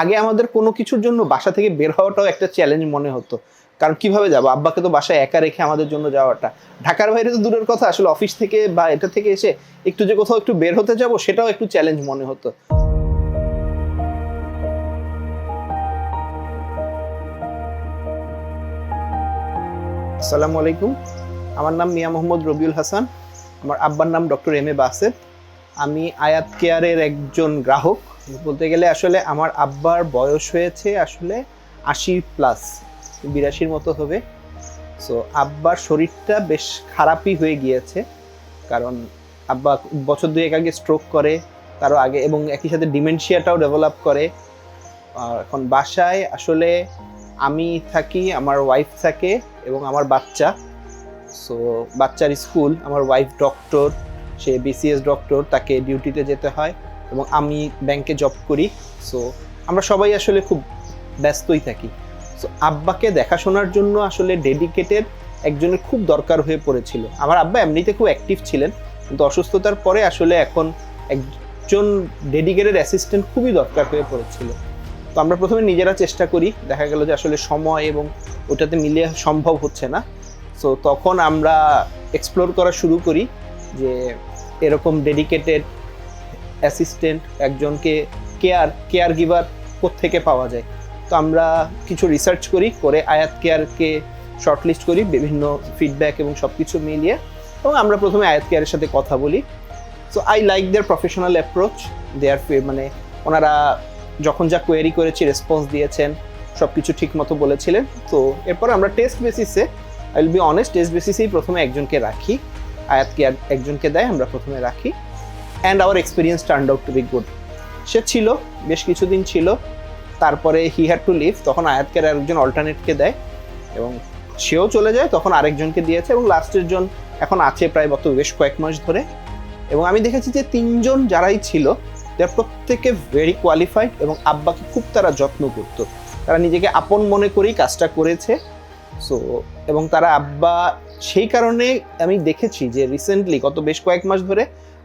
আগে আমাদের কোনো কিছুর জন্য বাসা থেকে বের হওয়াটাও একটা চ্যালেঞ্জ মনে হতো। কারণ কীভাবে যাব? আব্বাকে তো বাসায় একা রেখে আমাদের জন্য যাওয়াটা। ঢাকার বাইরে তো দূরের কথা, আসলে অফিস থেকে বা এটা থেকে এসে একটু যে কোথাও একটু বের হতে যাব, সেটাও একটু চ্যালেঞ্জ মনে হতো। আসসালামু আলাইকুম। আমার নাম মিয়া মোহাম্মদ রবিউল হাসান। আমার আব্বার নাম ডক্টর এম এ বাসেদ। আমি আয়াত কেয়ারের একজন গ্রাহক। বলতে গেলে আসলে আমার আব্বার বয়স হয়েছে আসলে আশি প্লাস বিরাশির মতো হবে। সো আব্বার শরীরটা বেশ খারাপই হয়ে গিয়েছে, কারণ আব্বা বছর দুয়েক আগে স্ট্রোক করে, তারও আগে এবং একই সাথে ডিমেনশিয়াটাও ডেভেলপ করে। এখন বাসায় আসলে আমি থাকি, আমার ওয়াইফ থাকে এবং আমার বাচ্চা। সো বাচ্চার স্কুল, আমার ওয়াইফ ডক্টর সে বিসিএস ডক্টর তাকে ডিউটিতে যেতে হয়। এবং আমি ব্যাংকে জব করি সো আমরা সবাই আসলে খুব ব্যস্তই থাকি। সো আব্বাকে দেখাশোনার জন্য আসলে ডেডিকেটেড একজনের খুব দরকার হয়ে পড়েছিল। আমার আব্বা এমনিতে খুব অ্যাক্টিভ ছিলেন, কিন্তু অসুস্থতার পরে আসলে এখন একজন ডেডিকেটেড অ্যাসিস্ট্যান্ট খুবই দরকার হয়ে পড়েছিল। তো আমরা প্রথমে নিজেরা চেষ্টা করি, দেখা গেল যে আসলে সময় এবং ওটাতে মিলিয়ে সম্ভব হচ্ছে না। সো তখন আমরা এক্সপ্লোর করা শুরু করি যে এরকম ডেডিকেটেড অ্যাসিস্ট্যান্ট একজনকে কেয়ার কেয়ার গিভার থেকে পাওয়া যায়। তো আমরা কিছু রিসার্চ করি, করে আয়াত কেয়ারকে শর্টলিস্ট করি, বিভিন্ন ফিডব্যাক এবং সব কিছু মিলিয়ে। এবং আমরা প্রথমে আয়াত কেয়ারের সাথে কথা বলি। So I like their professional approach their মানে ওনারা যখন যা কোয়েরি করেছি রেসপন্স দিয়েছেন সব কিছু ঠিক মতো বলেছিলেন। তো, এরপর আমরা টেস্ট বেসিসে I will be honest test বেসিসেই প্রথমে একজনকে রাখি। আয়াতকে একজনকে দেয়, আমরা প্রথমে রাখি। And our experience turn out to be good সে ছিল, বেশ কিছুদিন ছিল। তারপরে হি হ্যাড টু লিভ তখন আয়াতকে আর একজন অল্টারনেটকে দেয়। এবং সেও চলে যায়, তখন আরেকজনকে দিয়েছে। এবং লাস্টের জন এখন আছে প্রায় গত বেশ কয়েক মাস ধরে। এবং আমি দেখেছি যে তিনজন যারাই ছিল তারা প্রত্যেকে ভেরি কোয়ালিফাইড এবং আব্বাকে খুব তারা যত্ন করতো। তারা নিজেকে আপন মনে করেই কাজটা করেছে। সো এবং তারা আব্বা সেই কারণে আমি দেখেছি যে রিসেন্টলি গত বেশ কয়েক মাস ধরে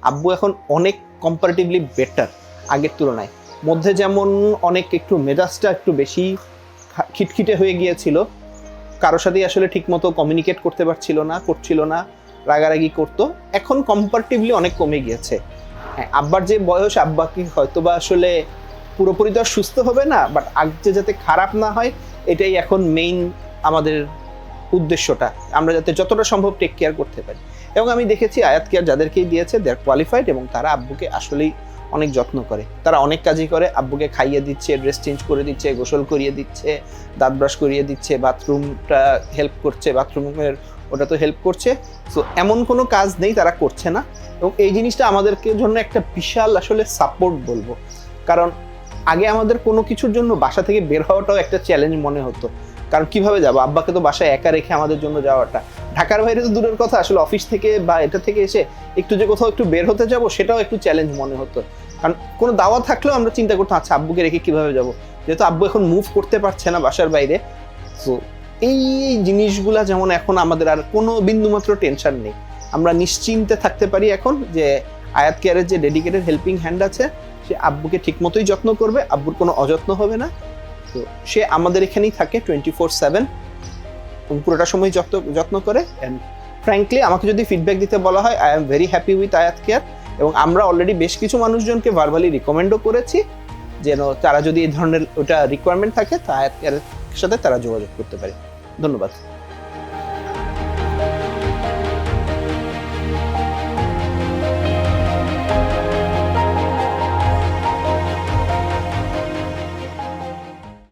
আব্বু এখন অনেক কম্পারেটিভলি বেটার আগের তুলনায়। মধ্যে যেমন অনেক একটু মেজাজটা একটু বেশি খিটখিটে হয়ে গিয়েছিল। কারোর সাথেই আসলে ঠিকমতো কমিউনিকেট করতে পারছিল না, করছিল না, রাগারাগি করতো। এখন কম্পারেটিভলি অনেক কমে গিয়েছে। হ্যাঁ আব্বার যে বয়স আব্বাকে হয়তোবা আসলে পুরোপুরি তো আর সুস্থ হবে না বাট আগে যাতে খারাপ না হয়, এটাই এখন মেইন আমাদের উদ্দেশ্যটা, আমরা যাতে যতটা সম্ভব টেক কেয়ার করতে পারি। এবং আমি দেখেছি আয়াত কেয়ার যাদেরকেই দিয়েছে দে আর কোয়ালিফাইড এবং তারা আব্বুকে আসলেই অনেক যত্ন করে। তারা অনেক কাজই করে, আব্বুকে খাইয়ে দিচ্ছে ড্রেস চেঞ্জ করে দিচ্ছে, গোসল করিয়ে দিচ্ছে, দাঁত ব্রাশ করিয়ে দিচ্ছে, বাথরুমটা হেল্প করছে, বাথরুমের ওটা তো হেল্প করছে। সো এমন কোনো কাজ নেই, তারা করছে না। এবং এই জিনিসটা আমাদেরকে জন্য একটা বিশাল আসলে সাপোর্ট বলব। কারণ আগে আমাদের কোনো কিছুর জন্য বাসা থেকে বের হওয়াটাও একটা চ্যালেঞ্জ মনে হতো। কারণ কীভাবে যাব? আব্বাকে তো বাসায় একা রেখে আমাদের জন্য যাওয়াটা। ঢাকার বাইরে তো দূরের কথা, আসলে অফিস থেকে বা এটা থেকে এসে একটু যে কোথাও একটু বের হতে যাব, সেটাও একটু চ্যালেঞ্জ মনে হতো। কারণ কোনো দাওয়া থাকলেও আমরা চিন্তা করতাম আচ্ছা আব্বুকে রেখে কীভাবে যাব? যেহেতু আব্বু এখন মুভ করতে পারছে না বাসার বাইরে। তো এই জিনিসগুলা যেমন এখন আমাদের আর কোনো বিন্দুমাত্র টেনশন নেই। আমরা নিশ্চিন্তে থাকতে পারি এখন যে আয়াত কেয়ারের যে ডেডিকেটেড হেল্পিং হ্যান্ড আছে, সে আব্বুকে ঠিক মতোই যত্ন করবে, আব্বুর কোনো অযত্ন হবে না। তো সে আমাদের এখানেই থাকে টোয়েন্টি ফোর সেভেন পুরোটা সময় যত্ন যত্ন করে। অ্যান্ড ফ্র্যাঙ্কলি আমাকে যদি ফিডব্যাক দিতে বলা হয় I am very happy with Ayat care এবং আমরা অলরেডি বেশ কিছু মানুষজনকে ভার্বালি রিকমেন্ডও করেছি যেন তারা যদি এই ধরনের ওটা রিকোয়ারমেন্ট থাকে, তা আয়াত কেয়ারের সাথে তারা যোগাযোগ করতে পারে। ধন্যবাদ।